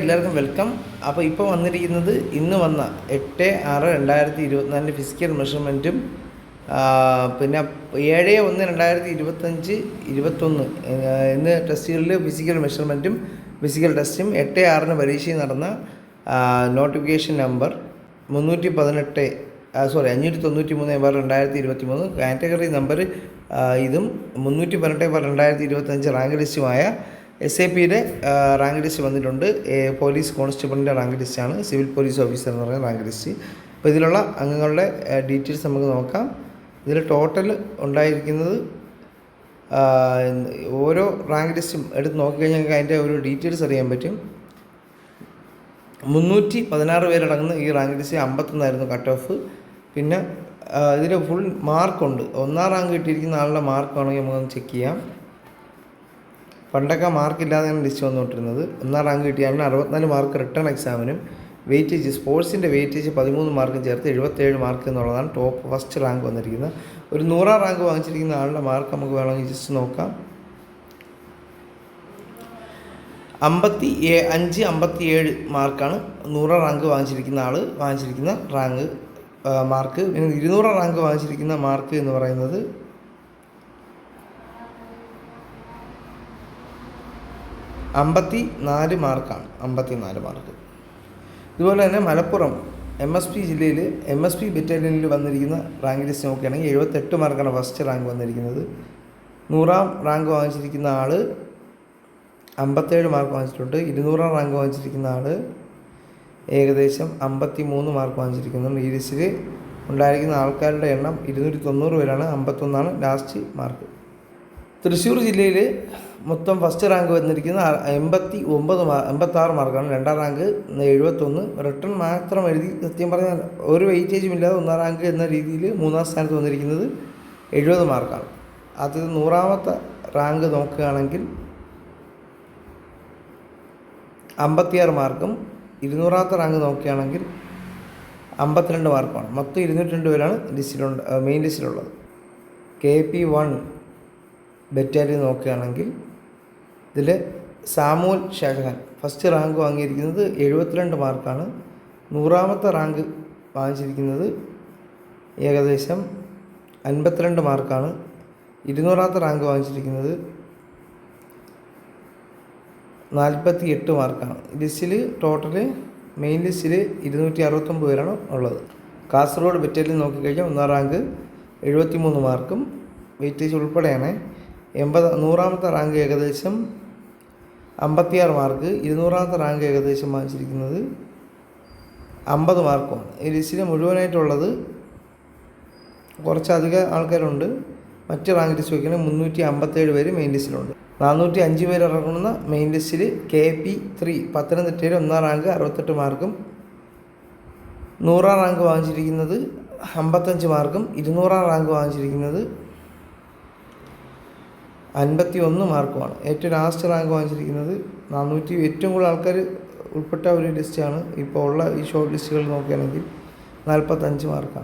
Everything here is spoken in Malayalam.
എല്ലാവർക്കും വെൽക്കം. അപ്പോൾ ഇപ്പോൾ വന്നിരിക്കുന്നത് ഇന്ന് വന്ന എട്ട് ആറ് രണ്ടായിരത്തി ഇരുപത്തിനാലിന്റെ ഫിസിക്കൽ മെഷർമെന്റും പിന്നെ ഏഴ് ഒന്ന് രണ്ടായിരത്തി ഇരുപത്തഞ്ച് ഇരുപത്തൊന്ന് എന്ന ടെസ്റ്റുകളിൽ ഫിസിക്കൽ മെഷർമെന്റും ഫിസിക്കൽ ടെസ്റ്റും എട്ട് ആറിന് പരീക്ഷയിൽ നടന്ന നോട്ടിഫിക്കേഷൻ നമ്പർ മുന്നൂറ്റി പതിനെട്ട് സോറി അഞ്ഞൂറ്റി തൊണ്ണൂറ്റി മൂന്ന് ബാർ രണ്ടായിരത്തി ഇരുപത്തി മൂന്ന് കാറ്റഗറി നമ്പർ ഇതും മുന്നൂറ്റി പതിനെട്ട് ബാർ രണ്ടായിരത്തി ഇരുപത്തഞ്ച് റാങ്ക് ലിസ്റ്റുമായ എസ് എ പിയുടെ റാങ്ക് ലിസ്റ്റ് വന്നിട്ടുണ്ട്. പോലീസ് കോൺസ്റ്റബിളിന്റെ റാങ്ക് ലിസ്റ്റാണ് സിവിൽ പോലീസ് ഓഫീസർ എന്ന് പറയുന്ന റാങ്ക് ലിസ്റ്റ് അപ്പോൾ ഇതിലുള്ള അംഗങ്ങളുടെ ഡീറ്റെയിൽസ് നമുക്ക് നോക്കാം. ഇതിൽ ടോട്ടൽ ഉണ്ടായിരിക്കുന്നത് ഓരോ റാങ്ക് ലിസ്റ്റും എടുത്ത് നോക്കിക്കഴിഞ്ഞാൽ ഞങ്ങൾക്ക് അതിന്റെ ഒരു ഡീറ്റെയിൽസ് അറിയാൻ പറ്റും. മുന്നൂറ്റി പതിനാറ് പേരടങ്ങുന്ന ഈ റാങ്ക് ലിസ്റ്റ് അമ്പത്തൊന്നായിരുന്നു കട്ട് ഓഫ് പിന്നെ ഇതിൽ ഫുൾ മാർക്കുണ്ട് ഒന്നാം റാങ്ക് കിട്ടിയിരിക്കുന്ന ആളുടെ മാർക്ക് വേണമെങ്കിൽ നമുക്കൊന്ന് ചെക്ക് ചെയ്യാം. പണ്ടൊക്കെ മാർക്കില്ലാതെയാണ് ലിസ്റ്റ് വന്നുകൊണ്ടിരുന്നത്. ഒന്നാം റാങ്ക് കിട്ടിയാലും അറുപത്തിനാല് മാർക്ക് റിട്ടേൺ എക്സാമിനും വെയിറ്റേജ് സ്പോർട്സിന്റെ വെയിറ്റേജ് പതിമൂന്ന് മാർക്കും ചേർത്ത് എഴുപത്തേഴ് മാർക്ക് എന്നുള്ളതാണ് ടോപ്പ് ഫസ്റ്റ് റാങ്ക് വന്നിരിക്കുന്നത്. ഒരു നൂറാം റാങ്ക് വാങ്ങിച്ചിരിക്കുന്ന ആളുടെ മാർക്ക് നമുക്ക് വേണമെങ്കിൽ ജസ്റ്റ് നോക്കാം. അമ്പത്തി ഏ അഞ്ച് അമ്പത്തി ഏഴ് മാർക്കാണ് നൂറാം റാങ്ക് വാങ്ങിച്ചിരിക്കുന്ന ആൾ വാങ്ങിച്ചിരിക്കുന്ന റാങ്ക് മാർക്ക്. ഇരുന്നൂറാം റാങ്ക് വാങ്ങിച്ചിരിക്കുന്ന മാർക്ക് എന്ന് പറയുന്നത് അമ്പത്തി നാല് മാർക്കാണ്. അമ്പത്തി നാല് മാർക്ക്. ഇതുപോലെ തന്നെ മലപ്പുറം എം എസ് പി ജില്ലയിൽ എം എസ് പി ബറ്റാലിയനിൽ വന്നിരിക്കുന്ന റാങ്ക് ലിസ്റ്റ് നോക്കുകയാണെങ്കിൽ എഴുപത്തെട്ട് മാർക്കാണ് ഫസ്റ്റ് റാങ്ക് വന്നിരിക്കുന്നത്. നൂറാം റാങ്ക് വാങ്ങിച്ചിരിക്കുന്ന ആൾ അമ്പത്തേഴ് മാർക്ക് വാങ്ങിച്ചിട്ടുണ്ട്. ഇരുന്നൂറാം റാങ്ക് വാങ്ങിച്ചിരിക്കുന്ന ആൾ ഏകദേശം അമ്പത്തി മൂന്ന് മാർക്ക് വാങ്ങിച്ചിരിക്കുന്നുണ്ട്. ഈ ലിസ്റ്റിൽ ഉണ്ടായിരിക്കുന്ന ആൾക്കാരുടെ എണ്ണം ഇരുന്നൂറ്റി തൊണ്ണൂറ് പേരാണ്. അമ്പത്തൊന്നാണ് ലാസ്റ്റ് മാർക്ക് തൃശ്ശൂർ ജില്ലയിൽ മൊത്തം ഫസ്റ്റ് റാങ്ക് വന്നിരിക്കുന്ന എൺപത്തി ഒമ്പത് എൺപത്താറ് മാർക്കാണ് രണ്ടാം റാങ്ക് എഴുപത്തൊന്ന്. റിട്ടേൺ മാത്രം എഴുതി സത്യം പറഞ്ഞാൽ ഒരു വെയിറ്റേജും ഇല്ലാതെ ഒന്നാം റാങ്ക് എന്ന രീതിയിൽ മൂന്നാം സ്ഥാനത്ത് വന്നിരിക്കുന്നത് എഴുപത് മാർക്കാണ് അത് നൂറാമത്തെ റാങ്ക് നോക്കുകയാണെങ്കിൽ അമ്പത്തിയാറ് മാർക്കും ഇരുന്നൂറാമത്തെ റാങ്ക് നോക്കുകയാണെങ്കിൽ അമ്പത്തിരണ്ട് മാർക്കുമാണ് മൊത്തം ഇരുന്നൂറ്റി രണ്ട് പേരാണ് ലിസ്റ്റിലുണ്ട് മെയിൻ ലിസ്റ്റിലുള്ളത് കെ പി വൺ ബറ്റാലിയൻ നോക്കുകയാണെങ്കിൽ ഇതിൽ സാമുവൽ ഷാജഹാൻ ഫസ്റ്റ് റാങ്ക് വാങ്ങിയിരിക്കുന്നത് എഴുപത്തിരണ്ട് മാർക്കാണ്. നൂറാമത്തെ റാങ്ക് വാങ്ങിച്ചിരിക്കുന്നത് ഏകദേശം അൻപത്തിരണ്ട് മാർക്കാണ്. ഇരുന്നൂറാമത്തെ റാങ്ക് വാങ്ങിച്ചിരിക്കുന്നത് നാൽപ്പത്തി എട്ട് മാർക്കാണ്. ലിസ്റ്റിൽ ടോട്ടൽ മെയിൻ ലിസ്റ്റിൽ ഇരുന്നൂറ്റി അറുപത്തൊമ്പത് പേരാണ് ഉള്ളത്. കാസർഗോഡ് ബറ്റാലിയൻ നോക്കിക്കഴിഞ്ഞാൽ ഒന്നാം റാങ്ക് എഴുപത്തി മൂന്ന് മാർക്കും വെയിറ്റേജ് ഉൾപ്പെടെയാണ്. എൺപത് നൂറാമത്തെ റാങ്ക് ഏകദേശം അമ്പത്തിയാറ് മാർക്ക്. ഇരുന്നൂറാമത്തെ റാങ്ക് ഏകദേശം വാങ്ങിച്ചിരിക്കുന്നത് അമ്പത് മാർക്കുമാണ്. ഈ ലിസ്റ്റിൽ മുഴുവനായിട്ടുള്ളത് കുറച്ചധികം ആൾക്കാരുണ്ട്. മറ്റ് റാങ്ക് ലിസ്റ്റ് വയ്ക്കുന്നത് മുന്നൂറ്റി അമ്പത്തേഴ് പേര് മെയിൻ ലിസ്റ്റിലുണ്ട് നാനൂറ്റി അഞ്ച് പേര് ഇറങ്ങുന്ന മെയിൻ ലിസ്റ്റിൽ കെ പി ത്രീ പത്തനംതിട്ടയിൽ ഒന്നാം റാങ്ക് അറുപത്തെട്ട് മാർക്കും നൂറാം റാങ്ക് വാങ്ങിച്ചിരിക്കുന്നത് അമ്പത്തഞ്ച് മാർക്കും ഇരുന്നൂറാം റാങ്ക് വാങ്ങിച്ചിരിക്കുന്നത് അൻപത്തി ഒന്ന് മാർക്കുമാണ്. ഏറ്റവും ലാസ്റ്റ് റാങ്ക് വാങ്ങിച്ചിരിക്കുന്നത് നാനൂറ്റി ഏറ്റവും കൂടുതൽ ആൾക്കാർ ഉൾപ്പെട്ട ഒരു ലിസ്റ്റാണ്. ഇപ്പോൾ ഉള്ള ഈ ഷോർട്ട് ലിസ്റ്റുകൾ നോക്കുകയാണെങ്കിൽ നാൽപ്പത്തഞ്ച് മാർക്കാണ്.